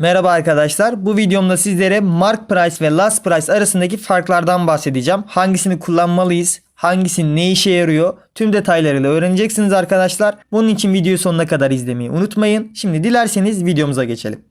Merhaba arkadaşlar. Bu videomda sizlere mark price ve last price arasındaki farklardan bahsedeceğim. Hangisini kullanmalıyız? Hangisi ne işe yarıyor? Tüm detaylarıyla öğreneceksiniz arkadaşlar. Bunun için videoyu sonuna kadar izlemeyi unutmayın. Şimdi dilerseniz videomuza geçelim.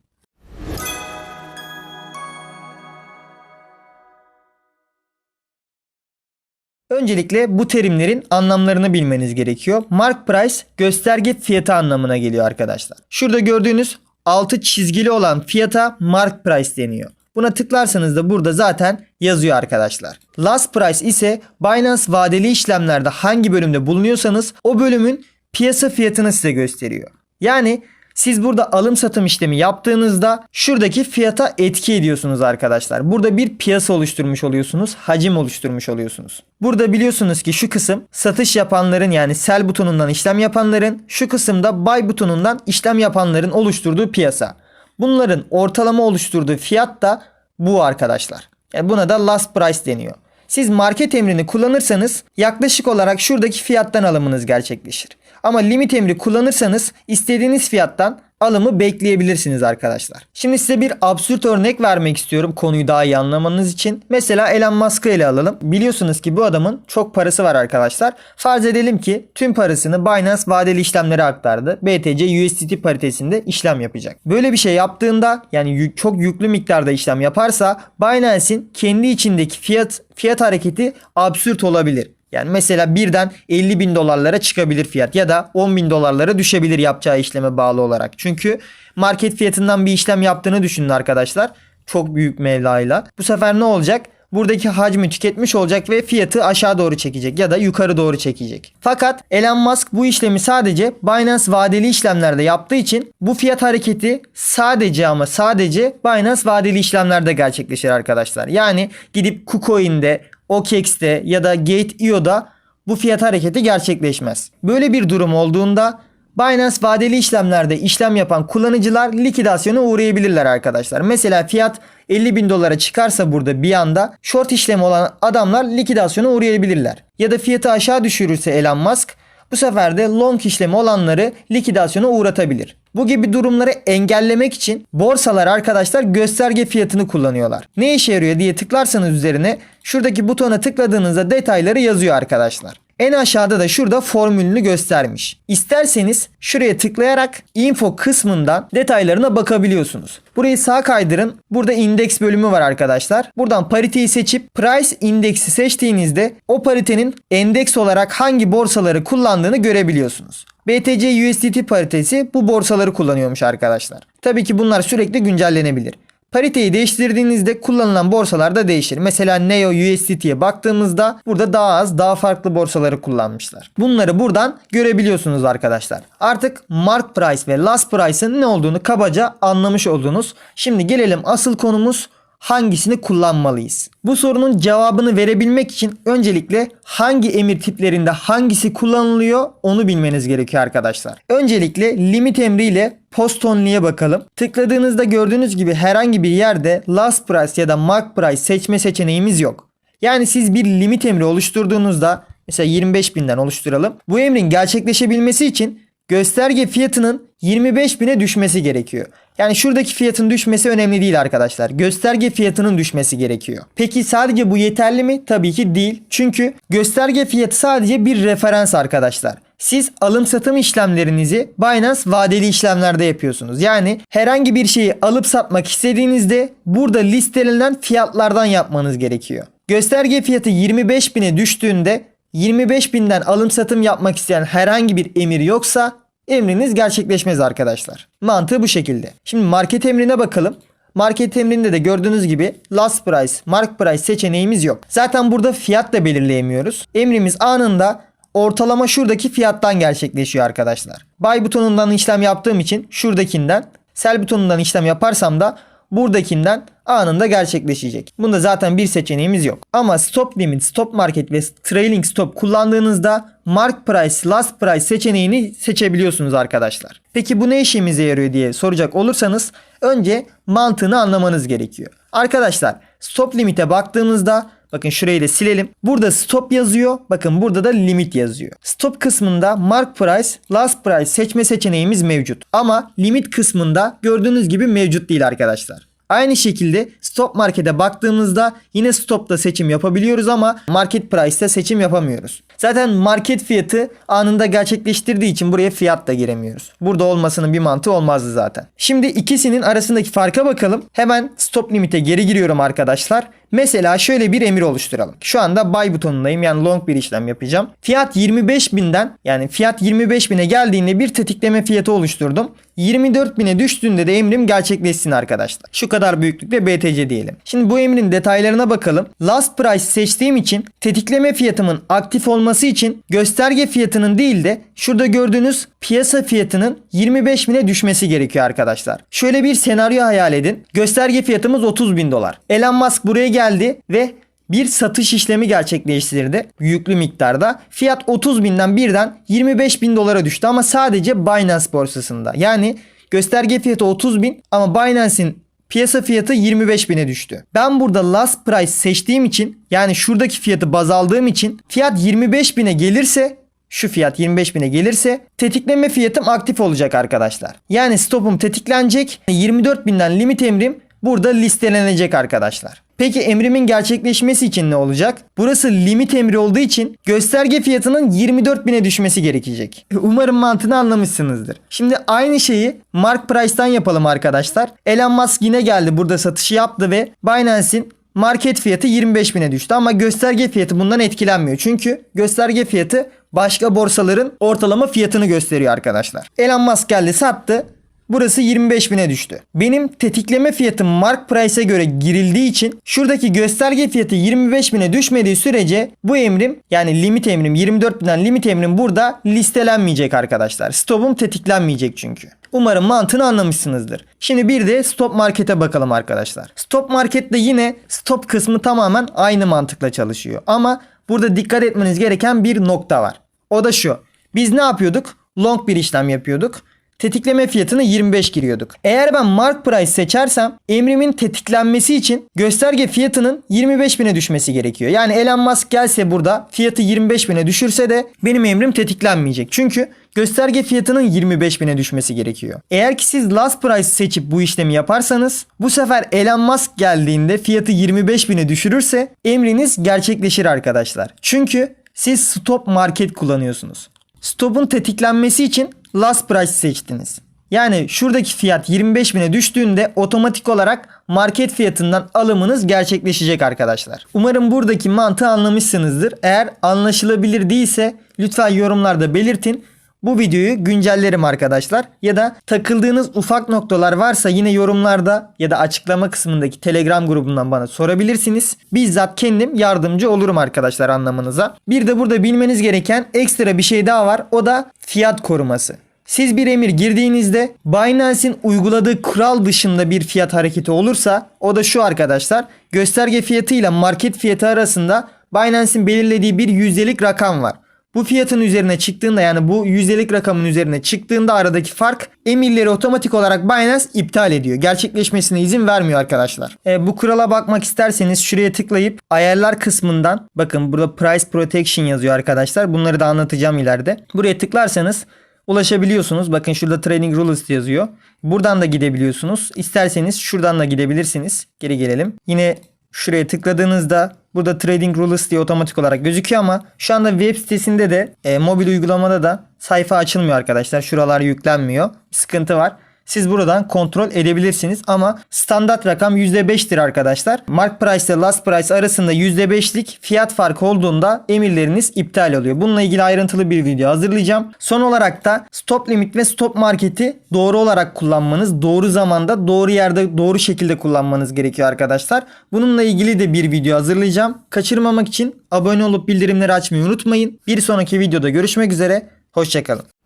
Öncelikle bu terimlerin anlamlarını bilmeniz gerekiyor. Mark price gösterge fiyatı anlamına geliyor arkadaşlar. Şurada gördüğünüz altı çizgili olan fiyata mark price deniyor. Buna tıklarsanız da burada zaten yazıyor arkadaşlar. Last price ise Binance vadeli işlemlerde hangi bölümde bulunuyorsanız o bölümün piyasa fiyatını size gösteriyor. Yani siz burada alım satım işlemi yaptığınızda şuradaki fiyata etki ediyorsunuz arkadaşlar. Burada bir piyasa oluşturmuş oluyorsunuz. Hacim oluşturmuş oluyorsunuz. Burada biliyorsunuz ki şu kısım satış yapanların yani sell butonundan işlem yapanların şu kısımda buy butonundan işlem yapanların oluşturduğu piyasa. Bunların ortalama oluşturduğu fiyat da bu arkadaşlar. Yani buna da last price deniyor. Siz market emrini kullanırsanız yaklaşık olarak şuradaki fiyattan alımınız gerçekleşir. Ama limit emri kullanırsanız istediğiniz fiyattan alımı bekleyebilirsiniz arkadaşlar. Şimdi size bir absürt örnek vermek istiyorum konuyu daha iyi anlamanız için. Mesela Elon Musk'ı ele alalım. Biliyorsunuz ki bu adamın çok parası var arkadaşlar. Farz edelim ki tüm parasını Binance vadeli işlemlere aktardı. BTC USDT paritesinde işlem yapacak. Böyle bir şey yaptığında yani çok yüklü miktarda işlem yaparsa Binance'in kendi içindeki fiyat fiyat hareketi absürt olabilir. Yani mesela birden 50 bin dolarlara çıkabilir fiyat ya da 10 bin dolarlara düşebilir yapacağı işleme bağlı olarak. Çünkü market fiyatından bir işlem yaptığını düşünün arkadaşlar. Çok büyük mevlayla. Bu sefer ne olacak? Buradaki hacmi tüketmiş olacak ve fiyatı aşağı doğru çekecek ya da yukarı doğru çekecek. Fakat Elon Musk bu işlemi sadece Binance vadeli işlemlerde yaptığı için bu fiyat hareketi sadece ama sadece Binance vadeli işlemlerde gerçekleşir arkadaşlar. Yani gidip KuCoin'de, OKEX'te ya da Gate.io'da bu fiyat hareketi gerçekleşmez. Böyle bir durum olduğunda Binance vadeli işlemlerde işlem yapan kullanıcılar likidasyona uğrayabilirler arkadaşlar. Mesela fiyat 50 bin dolara çıkarsa burada bir anda short işlemi olan adamlar likidasyona uğrayabilirler. Ya da fiyatı aşağı düşürürse Elon Musk bu sefer de long işlemi olanları likidasyona uğratabilir. Bu gibi durumları engellemek için borsalar arkadaşlar gösterge fiyatını kullanıyorlar. Ne işe yarıyor diye tıklarsanız üzerine şuradaki butona tıkladığınızda detayları yazıyor arkadaşlar. En aşağıda da şurada formülünü göstermiş. İsterseniz şuraya tıklayarak info kısmından detaylarına bakabiliyorsunuz. Burayı sağ kaydırın. Burada indeks bölümü var arkadaşlar. Buradan pariteyi seçip price indeksi seçtiğinizde o paritenin endeks olarak hangi borsaları kullandığını görebiliyorsunuz. BTC USDT paritesi bu borsaları kullanıyormuş arkadaşlar. Tabii ki bunlar sürekli güncellenebilir. Pariteyi değiştirdiğinizde kullanılan borsalar da değişir. Mesela Neo USDT'ye baktığımızda burada daha az daha farklı borsaları kullanmışlar. Bunları buradan görebiliyorsunuz arkadaşlar. Artık mark price ve last price'ın ne olduğunu kabaca anlamış oldunuz. Şimdi gelelim asıl konumuz hangisini kullanmalıyız? Bu sorunun cevabını verebilmek için öncelikle hangi emir tiplerinde hangisi kullanılıyor onu bilmeniz gerekiyor arkadaşlar. Öncelikle limit emriyle post only'e bakalım. Tıkladığınızda gördüğünüz gibi herhangi bir yerde last price ya da mark price seçme seçeneğimiz yok. Yani siz bir limit emri oluşturduğunuzda mesela 25 binden oluşturalım. Bu emrin gerçekleşebilmesi için gösterge fiyatının 25 bine düşmesi gerekiyor. Yani şuradaki fiyatın düşmesi önemli değil arkadaşlar. Gösterge fiyatının düşmesi gerekiyor. Peki sadece bu yeterli mi? Tabii ki değil. Çünkü gösterge fiyatı sadece bir referans arkadaşlar. Siz alım satım işlemlerinizi Binance vadeli işlemlerde yapıyorsunuz. Yani herhangi bir şeyi alıp satmak istediğinizde burada listelenen fiyatlardan yapmanız gerekiyor. Gösterge fiyatı 25 bine düştüğünde 25 binden alım satım yapmak isteyen herhangi bir emir yoksa emriniz gerçekleşmez arkadaşlar. Mantığı bu şekilde. Şimdi market emrine bakalım. Market emrinde de gördüğünüz gibi last price, mark price seçeneğimiz yok. Zaten burada fiyat da belirleyemiyoruz. Emrimiz anında ortalama şuradaki fiyattan gerçekleşiyor arkadaşlar. Buy butonundan işlem yaptığım için şuradakinden, sell butonundan işlem yaparsam da buradakinden anında gerçekleşecek. Bunda zaten bir seçeneğimiz yok. Ama stop limit, stop market ve trailing stop kullandığınızda mark price, last price seçeneğini seçebiliyorsunuz arkadaşlar. Peki bu ne işimize yarıyor diye soracak olursanız önce mantığını anlamanız gerekiyor. Arkadaşlar stop limite baktığımızda Bakın şurayı da silelim. Burada stop yazıyor. Bakın burada da limit yazıyor. Stop kısmında mark price, last price seçme seçeneğimiz mevcut. Ama limit kısmında gördüğünüz gibi mevcut değil arkadaşlar. Aynı şekilde stop markete baktığımızda yine stopta seçim yapabiliyoruz ama market price'te seçim yapamıyoruz. Zaten market fiyatı anında gerçekleştirdiği için buraya fiyat da giremiyoruz. Burada olmasının bir mantığı olmazdı zaten. Şimdi ikisinin arasındaki farka bakalım. Hemen stop limite geri giriyorum arkadaşlar. Mesela şöyle bir emir oluşturalım. Şu anda buy butonundayım yani long bir işlem yapacağım. Fiyat 25.000'den yani fiyat 25.000'e geldiğinde bir tetikleme fiyatı oluşturdum. 24.000'e düştüğünde de emrim gerçekleşsin arkadaşlar. Şu kadar büyüklükte BTC diyelim. Şimdi bu emrin detaylarına bakalım. Last price seçtiğim için tetikleme fiyatımın aktif olması için gösterge fiyatının değil de şurada gördüğünüz piyasa fiyatının 25.000'e düşmesi gerekiyor arkadaşlar. Şöyle bir senaryo hayal edin. Gösterge fiyatımız 30.000 dolar. Elon Musk buraya geldi ve bir satış işlemi gerçekleştirdi yüklü miktarda. Fiyat 30 binden birden 25 bin dolara düştü ama sadece Binance borsasında. Yani gösterge fiyatı 30 bin ama Binance'in piyasa fiyatı 25 bine düştü. Ben burada last price seçtiğim için yani şuradaki fiyatı baz aldığım için fiyat 25 bine gelirse şu fiyat 25 bine gelirse tetikleme fiyatım aktif olacak arkadaşlar. Yani stopum tetiklenecek. 24 binden limit emrim burada listelenecek arkadaşlar. Peki emrimin gerçekleşmesi için ne olacak? Burası limit emri olduğu için gösterge fiyatının 24 bine düşmesi gerekecek. Umarım mantığını anlamışsınızdır. Şimdi aynı şeyi Mark Price'tan yapalım arkadaşlar. Elon Musk yine geldi burada satışı yaptı ve Binance'in market fiyatı 25 bine düştü ama gösterge fiyatı bundan etkilenmiyor. Çünkü gösterge fiyatı başka borsaların ortalama fiyatını gösteriyor arkadaşlar. Elon Musk geldi sattı. Burası 25 bine düştü. Benim tetikleme fiyatım mark price'e göre girildiği için şuradaki gösterge fiyatı 25 bine düşmediği sürece bu emrim yani limit emrim 24 binden limit emrim burada listelenmeyecek arkadaşlar. Stopum tetiklenmeyecek çünkü. Umarım mantığını anlamışsınızdır. Şimdi bir de stop markete bakalım arkadaşlar. Stop markette yine stop kısmı tamamen aynı mantıkla çalışıyor. Ama burada dikkat etmeniz gereken bir nokta var. O da şu. Biz ne yapıyorduk? Long bir işlem yapıyorduk tetikleme fiyatını 25 giriyorduk. Eğer ben mark price seçersem emrimin tetiklenmesi için gösterge fiyatının 25 bine düşmesi gerekiyor. Yani Elon Musk gelse burada fiyatı 25 bine düşürse de benim emrim tetiklenmeyecek. Çünkü gösterge fiyatının 25 bine düşmesi gerekiyor. Eğer ki siz last price seçip bu işlemi yaparsanız bu sefer Elon Musk geldiğinde fiyatı 25 bine düşürürse emriniz gerçekleşir arkadaşlar. Çünkü siz stop market kullanıyorsunuz. Stop'un tetiklenmesi için last price seçtiniz. Yani şuradaki fiyat 25 bine düştüğünde otomatik olarak market fiyatından alımınız gerçekleşecek arkadaşlar. Umarım buradaki mantığı anlamışsınızdır. Eğer anlaşılabilir değilse lütfen yorumlarda belirtin. Bu videoyu güncellerim arkadaşlar. Ya da takıldığınız ufak noktalar varsa yine yorumlarda ya da açıklama kısmındaki Telegram grubundan bana sorabilirsiniz. Bizzat kendim yardımcı olurum arkadaşlar anlamınıza. Bir de burada bilmeniz gereken ekstra bir şey daha var. O da fiyat koruması. Siz bir emir girdiğinizde Binance'in uyguladığı kural dışında bir fiyat hareketi olursa o da şu arkadaşlar. Gösterge fiyatı ile market fiyatı arasında Binance'in belirlediği bir yüzdelik rakam var. Bu fiyatın üzerine çıktığında yani bu yüzdelik rakamın üzerine çıktığında aradaki fark emirleri otomatik olarak Binance iptal ediyor. Gerçekleşmesine izin vermiyor arkadaşlar. E, bu kurala bakmak isterseniz şuraya tıklayıp ayarlar kısmından bakın burada price protection yazıyor arkadaşlar. Bunları da anlatacağım ileride. Buraya tıklarsanız ulaşabiliyorsunuz. Bakın şurada Trading Rules yazıyor. Buradan da gidebiliyorsunuz. İsterseniz şuradan da gidebilirsiniz. Geri gelelim. Yine şuraya tıkladığınızda burada Trading Rules diye otomatik olarak gözüküyor ama şu anda web sitesinde de e, mobil uygulamada da sayfa açılmıyor arkadaşlar. Şuralar yüklenmiyor. Bir sıkıntı var. Siz buradan kontrol edebilirsiniz ama standart rakam %5'tir arkadaşlar. Mark price ile last price arasında %5'lik fiyat farkı olduğunda emirleriniz iptal oluyor. Bununla ilgili ayrıntılı bir video hazırlayacağım. Son olarak da stop limit ve stop marketi doğru olarak kullanmanız, doğru zamanda, doğru yerde, doğru şekilde kullanmanız gerekiyor arkadaşlar. Bununla ilgili de bir video hazırlayacağım. Kaçırmamak için abone olup bildirimleri açmayı unutmayın. Bir sonraki videoda görüşmek üzere. Hoşçakalın.